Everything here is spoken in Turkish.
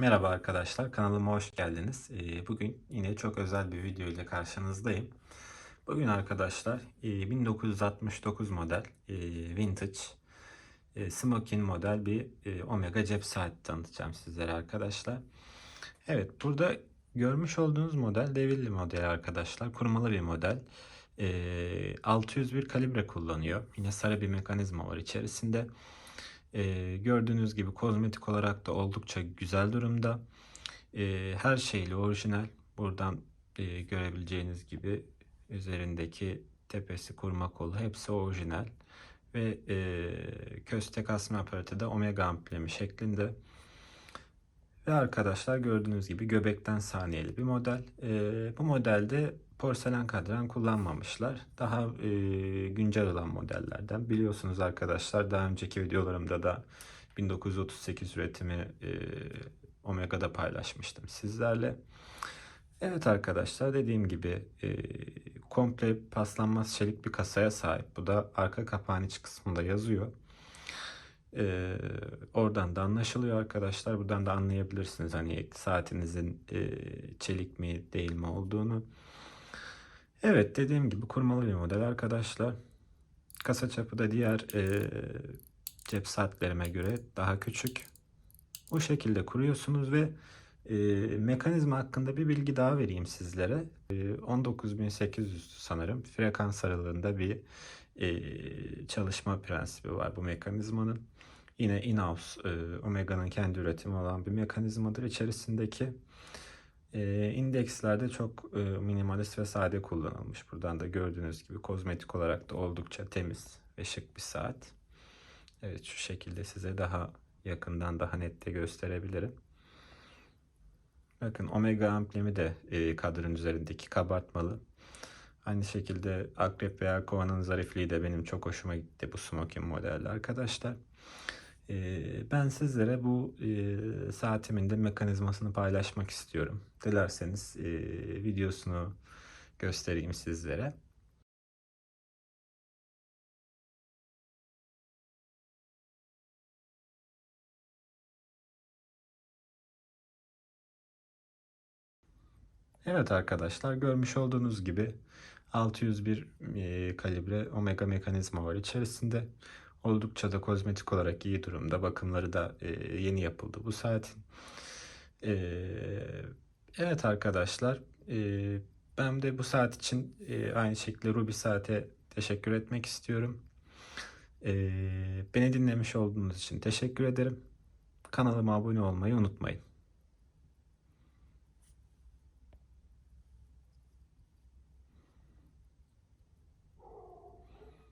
Merhaba arkadaşlar, kanalıma hoş geldiniz. Ee, Bugün yine çok özel bir video ile karşınızdayım. Bugün arkadaşlar e, 1969 model e, vintage e, smoking model bir e, Omega cep saati tanıtacağım sizlere arkadaşlar. Evet, burada görmüş olduğunuz model devirli model arkadaşlar. Kurmalı bir model. E, 601 kalibre kullanıyor. Yine sarı bir mekanizma var içerisinde. Ee, gördüğünüz gibi kozmetik olarak da oldukça güzel durumda. Ee, her şeyle orijinal. Buradan e, görebileceğiniz gibi üzerindeki tepesi kurma kolu hepsi orijinal. Ve e, köste kasma aparatı da omega amblemi şeklinde. Ve arkadaşlar gördüğünüz gibi göbekten saniyeli bir model. Ee, bu modelde porselen kadran kullanmamışlar. Daha e, güncel olan modellerden. Biliyorsunuz arkadaşlar daha önceki videolarımda da 1938 üretimi e, Omega'da paylaşmıştım sizlerle. Evet arkadaşlar dediğim gibi e, komple paslanmaz çelik bir kasaya sahip. Bu da arka kapağın iç kısmında yazıyor. Ee, oradan da anlaşılıyor arkadaşlar. Buradan da anlayabilirsiniz hani saatinizin e, çelik mi değil mi olduğunu. Evet dediğim gibi kurmalı bir model arkadaşlar. Kasa çapı da diğer e, cep saatlerime göre daha küçük. Bu şekilde kuruyorsunuz ve e, mekanizma hakkında bir bilgi daha vereyim sizlere. E, 19800 sanırım frekans aralığında bir e, çalışma prensibi var bu mekanizmanın. Yine in-house e, Omega'nın kendi üretimi olan bir mekanizmadır. İçerisindeki e, indekslerde çok minimalist ve sade kullanılmış. Buradan da gördüğünüz gibi kozmetik olarak da oldukça temiz ve şık bir saat. Evet şu şekilde size daha yakından daha net de gösterebilirim. Bakın omega amblemi de e, üzerindeki kabartmalı. Aynı şekilde akrep veya kovanın zarifliği de benim çok hoşuma gitti bu smoking modelde arkadaşlar. E, ben sizlere bu e, saatimin de mekanizmasını paylaşmak istiyorum. Dilerseniz e, videosunu göstereyim sizlere. Evet arkadaşlar görmüş olduğunuz gibi 601 e, kalibre omega mekanizma var içerisinde. Oldukça da kozmetik olarak iyi durumda. Bakımları da e, yeni yapıldı bu saatin. E, evet arkadaşlar ben de bu saat için aynı şekilde Ruby Saat'e teşekkür etmek istiyorum. Beni dinlemiş olduğunuz için teşekkür ederim. Kanalıma abone olmayı unutmayın.